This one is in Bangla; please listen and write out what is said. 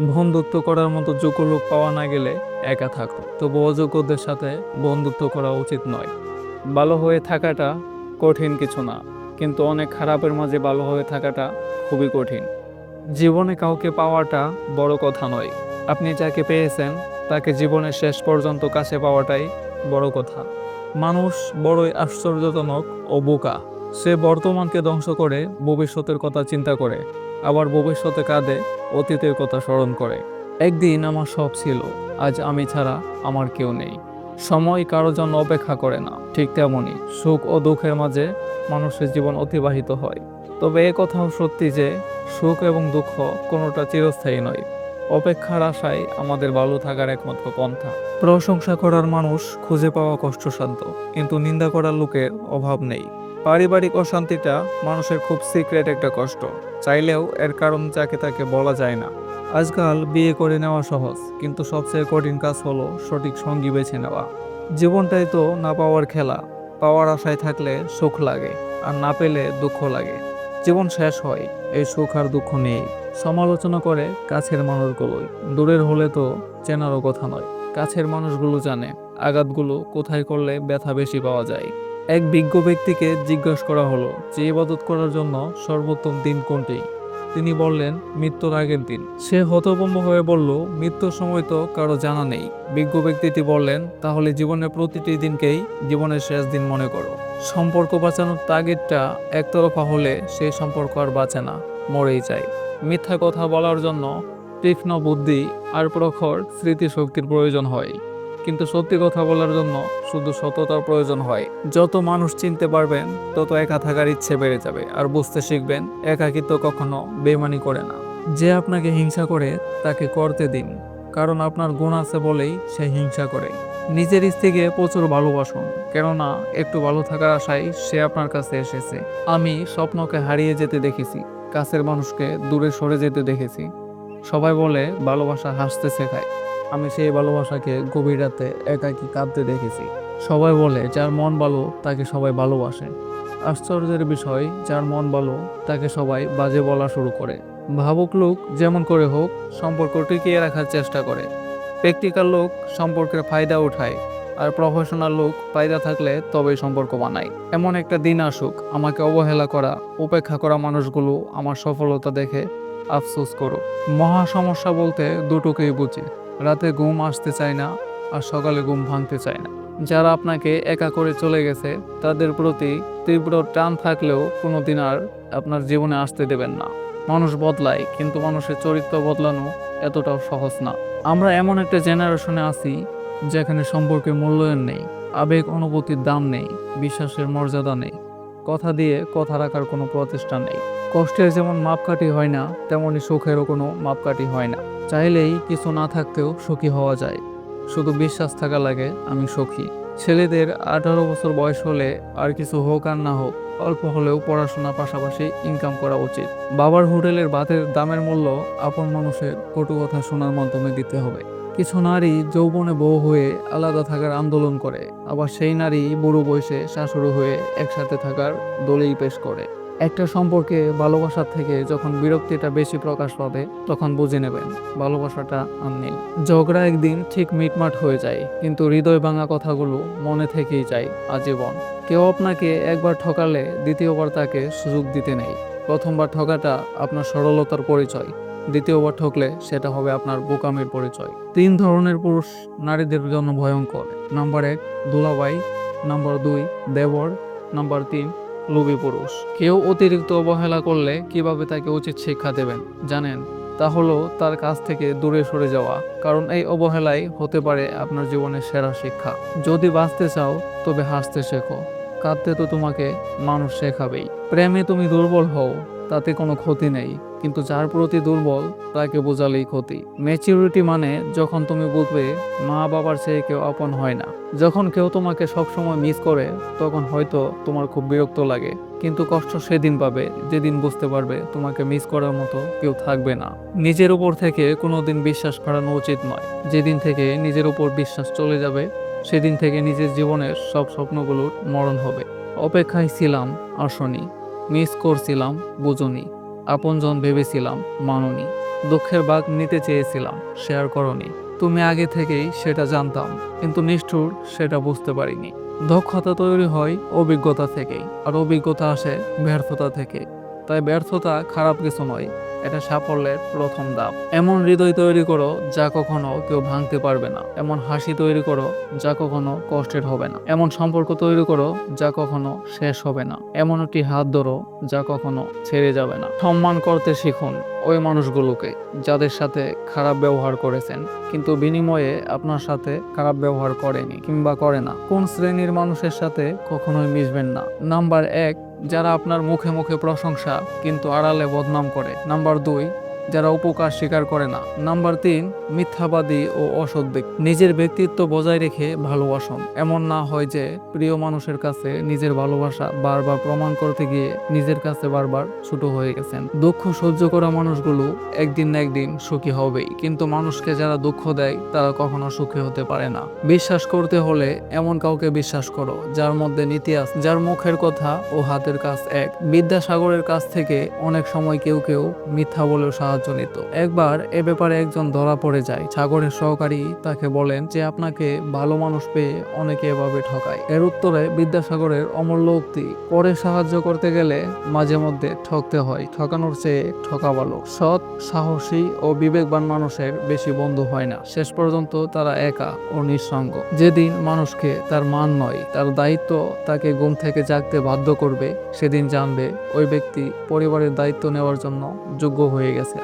বন্ধুত্ব করার মতো যোগ্য লোক পাওয়া না গেলে একা থাকো। তবু অযোগ্যদের সাথে বন্ধুত্ব করা উচিত নয়। ভালো হয়ে থাকাটা কঠিন কিছু না, কিন্তু অনেক খারাপের মাঝে ভালো হয়ে থাকাটা খুবই কঠিন। জীবনে কাউকে পাওয়াটা বড় কথা নয়। আপনি যাকে পেয়েছেন, তাকে জীবনের শেষ পর্যন্ত কাছে পাওয়াটাই বড় কথা। মানুষ বড়ই আশ্চর্যজনক ও বোকা। সে বর্তমানকে ধ্বংস করে ভবিষ্যতের কথা চিন্তা করে। আবার ভবিষ্যতে কাঁদে, অতীতের কথা স্মরণ করে। একদিন আমার সব ছিল, আজ আমি ছাড়া আমার কেউ নেই। সময় কারও জন্য অপেক্ষা করে না, ঠিক তেমনই সুখ ও দুঃখের মাঝে মানুষের জীবন অতিবাহিত হয়। তবে এ কথাও সত্যি যে, সুখ এবং দুঃখ কোনোটা চিরস্থায়ী নয়। অপেক্ষার আশায় আমাদের ভালো থাকার একমাত্র পন্থা। প্রশংসা করার মানুষ খুঁজে পাওয়া কষ্টসাধ্য, কিন্তু নিন্দা করার লোকের অভাব নেই। পারিবারিক অশান্তিটা মানুষের খুব সিক্রেট একটা কষ্ট। চাইলেও এর কারণ যাকে তাকে বলা যায় না। আজকাল বিয়ে করে নেওয়া সহজ, কিন্তু সবচেয়ে কঠিন কাজ হলো সঠিক সঙ্গী বেছে নেওয়া। জীবনটাই তো না পাওয়ার খেলা, পাওয়ার আশায় থাকলে সুখ লাগে, আর না পেলে দুঃখ লাগে। জীবন শেষ হয়, এই সুখ আর দুঃখ নেই। সমালোচনা করে কাছের মানুষগুলোই, দূরের হলে তো চেনারও কথা নয়। কাছের মানুষগুলো জানে, আঘাতগুলো কোথায় করলে ব্যথা বেশি পাওয়া যায়। এক বিজ্ঞ ব্যক্তিকে জিজ্ঞাসা করা হলো যে ইবাদত করার জন্য সর্বোত্তম দিন কোনটি? তিনি বললেন, মৃত্যুর আগের দিন। সে হতভম্ব হয়ে বলল, মৃত্যুর সময় তো কারও জানা নেই। বিজ্ঞ ব্যক্তিটি বললেন, তাহলে জীবনের প্রতিটি দিনকেই জীবনের শেষ দিন মনে করো। সম্পর্ক বাঁচানোর তাগিদটা একতরফা হলে সেই সম্পর্ক আর বাঁচে না, মরেই যায়। মিথ্যা কথা বলার জন্য তীক্ষ্ণ বুদ্ধি আর প্রখর স্মৃতিশক্তির প্রয়োজন হয়। কিন্তু সত্যি কথা বলার জন্য শুধু সততার প্রয়োজন হয়। যত মানুষ চিনতে পারবেন, তত একা থাকার ইচ্ছে বেড়ে যাবে আর বুঝতে শিখবেন, একাকিত্ব কখনো বেমানি করে না। যে আপনাকে হিংসা করে, তাকে করতে দিন, কারণ আপনার গুণ আছে বলেই সে হিংসা করে। নিজের স্ত্রীকে প্রচুর ভালোবাসুন, কেননা একটু ভালো থাকার আশায় সে আপনার কাছে এসেছে। আমি স্বপ্নকে হারিয়ে যেতে দেখেছি, কাছের মানুষকে দূরে সরে যেতে দেখেছি। সবাই বলে, ভালোবাসা হাসতে শেখায়। আমি সেই ভালোবাসাকে গভীর রাতে একাকি কাঁদতে দেখেছি। সবাই বলে, যার মন ভালো, তাকে সবাই ভালোবাসে। আশ্চর্যের বিষয়, যার মন ভালো, তাকে সবাই বাজে বলা শুরু করে। ভাবুক লোক যেমন করে হোক, সম্পর্ক টিকিয়ে রাখার চেষ্টা করে। প্র্যাকটিক্যাল লোক সম্পর্কের ফায়দা উঠায়, আর প্রফেশনাল লোক ফায়দা থাকলে তবেই সম্পর্ক বানায়। এমন একটা দিন আসুক, আমাকে অবহেলা করা, উপেক্ষা করা মানুষগুলো আমার সফলতা দেখে আফসোস করো মহা সমস্যা বলতে দুটোকেই বুঝি। রাতে ঘুম আসতে চায় না আর সকালে ঘুম ভাঙতে চায় না। যারা আপনাকে একা করে চলে গেছে, তাদের প্রতি তীব্র টান থাকলেও কোনোদিন আর আপনার জীবনে আসতে দেবেন না। মানুষ বদলায়, কিন্তু মানুষের চরিত্র বদলানো এতটাও সহজ না। আমরা এমন একটা জেনারেশনে আছি, যেখানে সম্পর্কে মূল্যায়ন নেই, আবেগ অনুভূতির দাম নেই, বিশ্বাসের মর্যাদা নেই। কথা দিয়ে কথা রাখার কোনো প্রচেষ্টা নেই। কষ্টের যেমন মাপকাঠি হয় না, তেমনি সুখেরও কোনো মাপকাঠি হয় না। চাইলেই কিছু না থাকতেও সুখী হওয়া যায়। শুধু বিশ্বাস থাকা লাগে, আমি সুখী। ছেলেদের আঠারো বছর বয়স হলে আর কিছু হোক আর না হোক, অল্প হলেও পড়াশোনা পাশাপাশি ইনকাম করা উচিত। বাবার হোটেলের ভাতের দামের মূল্য আপন মানুষের কটু কথা শোনার মাধ্যমে দিতে হবে। কিছু নারী যৌবনে বউ হয়ে আলাদা থাকার আন্দোলন করে, আবার সেই নারী বুড়ো বয়সে শাশুড়ি হয়ে একসাথে থাকার দলিল পেশ করে। একটা সম্পর্কে ভালোবাসার থেকে যখন বিরক্তিটা বেশি প্রকাশ পাবে, তখন বুঝে নেবেন, ভালোবাসাটা আর নেই ঝগড়া একদিন ঠিক মিটমাট হয়ে যায়, কিন্তু হৃদয় ভাঙা কথাগুলো মনে থেকেই যায় আজীবন। কেউ আপনাকে একবার ঠকালে দ্বিতীয়বার তাকে সুযোগ দিতে নেই। প্রথমবার ঠকাটা আপনার সরলতার পরিচয়। দ্বিতীয়বার ঠকলে সেটা হবে আপনার বোকামির পরিচয়। তিন ধরনের পুরুষ নারীদের জন্য ভয়ঙ্কর। নাম্বার এক দুলাবাই নাম্বার দুই, দেবর। নাম্বার তিন, লোভী পুরুষ। কেউ অতিরিক্ত অবহেলা করলে কীভাবে তাকে উচিত শিক্ষা দেবেন, জানেন? তা হলো তার কাছ থেকে দূরে সরে যাওয়া। কারণ এই অবহেলাই হতে পারে আপনার জীবনের সেরা শিক্ষা। যদি বাঁচতে চাও, তবে হাসতে শেখো। কাঁদতে তো তোমাকে মানুষ শেখাবেই। প্রেমে তুমি দুর্বল হও। তাতে কোনো ক্ষতি নেই। কিন্তু যার প্রতি দুর্বল, তাকে বোঝালেই ক্ষতি। ম্যাচিউরিটি মানে যখন তুমি বুঝবে মা বাবার চেয়ে কেউ আপন হয় না। যখন কেউ তোমাকে সবসময় মিস করে, তখন হয়তো তোমার খুব বিরক্ত লাগে। কিন্তু কষ্ট সেদিন পাবে, যেদিন বুঝতে পারবে তোমাকে মিস করার মতো কেউ থাকবে না। নিজের উপর থেকে কোনোদিন বিশ্বাস করানো উচিত নয়। যেদিন থেকে নিজের উপর বিশ্বাস চলে যাবে, সেদিন থেকে নিজের জীবনের সব স্বপ্নগুলোর মরণ হবে। অপেক্ষায় ছিলাম আসনি মিস করছিলাম, বুঝুনি। আপনজন ভেবেছিলাম, মাননি। দুঃখের ভাগ নিতে চেয়েছিলাম, শেয়ার করনি। তুমি আগে থেকেই সেটা জানতাম, কিন্তু নিষ্ঠুর সেটা বুঝতে পারিনি। দক্ষতা তৈরি হয় অভিজ্ঞতা থেকেই, আর অভিজ্ঞতা আসে ব্যর্থতা থেকে। তাই ব্যর্থতা খারাপ কিছু নয় এটা সাফল্যের প্রথম ধাপ। এমন হৃদয় তৈরি করো যা কখনো কেউ ভাঙতে পারবে না। এমন হাসি তৈরি করো যা কখনো কষ্টের হবে না। এমন সম্পর্ক তৈরি করো যা কখনো শেষ হবে না। এমন একটি হাত ধরো যা কখনো ছেড়ে যাবে না। সম্মান করতে শিখুন ওই মানুষগুলোকে যাদের সাথে খারাপ ব্যবহার করেছেন, কিন্তু বিনিময়ে আপনার সাথে খারাপ ব্যবহার করেনি কিংবা করে না। কোন শ্রেণির মানুষের সাথে কখনোই মিশবেন না। নাম্বার এক যারা আপনার মুখে মুখে প্রশংসা কিন্তু আড়ালে বদনাম করে। নাম্বার দুই যারা উপকার স্বীকার করে না। নাম্বার তিন, মিথ্যাবাদী ও অসৎ ব্যক্তি। নিজের ব্যক্তিত্ব বজায় রেখে ভালোবাসন। এমন না হয় যে প্রিয় মানুষের কাছে নিজের ভালোবাসা বারবার প্রমাণ করতে গিয়ে নিজের কাছে বারবার ছোট হয়ে গেছেন। দুঃখ সহ্য করা মানুষগুলো একদিন না একদিন সুখী হবেই। কিন্তু মানুষকে যারা দুঃখ দেয়, তারা কখনো সুখী হতে পারে না। বিশ্বাস করতে হলে এমন কাউকে বিশ্বাস করো, যার মধ্যে নীতি আছে। যার মুখের কথা ও হাতের কাজ এক। বিদ্যাসাগরের কাছ থেকে অনেক সময় কেউ কেউ মিথ্যা বলেও সাহায্য নিত একবার এ ব্যাপারে একজন ধরা পড়ে যায়। সাগরের সহকারী তাকে বলেন যে, আপনাকে ভালো মানুষ পেয়ে অনেকে এভাবে ঠকায়। এর উত্তরে বিদ্যাসাগরের অমূল্য উক্তি, পরে সাহায্য করতে গেলে মাঝে মধ্যে ঠকতে হয়। ঠকানোর চেয়ে ঠকা ভালো। সৎ, সাহসী ও বিবেকবান মানুষের বেশি বন্ধু হয় না। শেষ পর্যন্ত তারা একা ও নিঃসঙ্গ। যেদিন মানুষকে তার মান নয়, তার দায়িত্ব তাকে ঘুম থেকে জাগতে বাধ্য করবে, সেদিন জানবে ওই ব্যক্তি পরিবারের দায়িত্ব নেওয়ার জন্য যোগ্য হয়ে গেছে।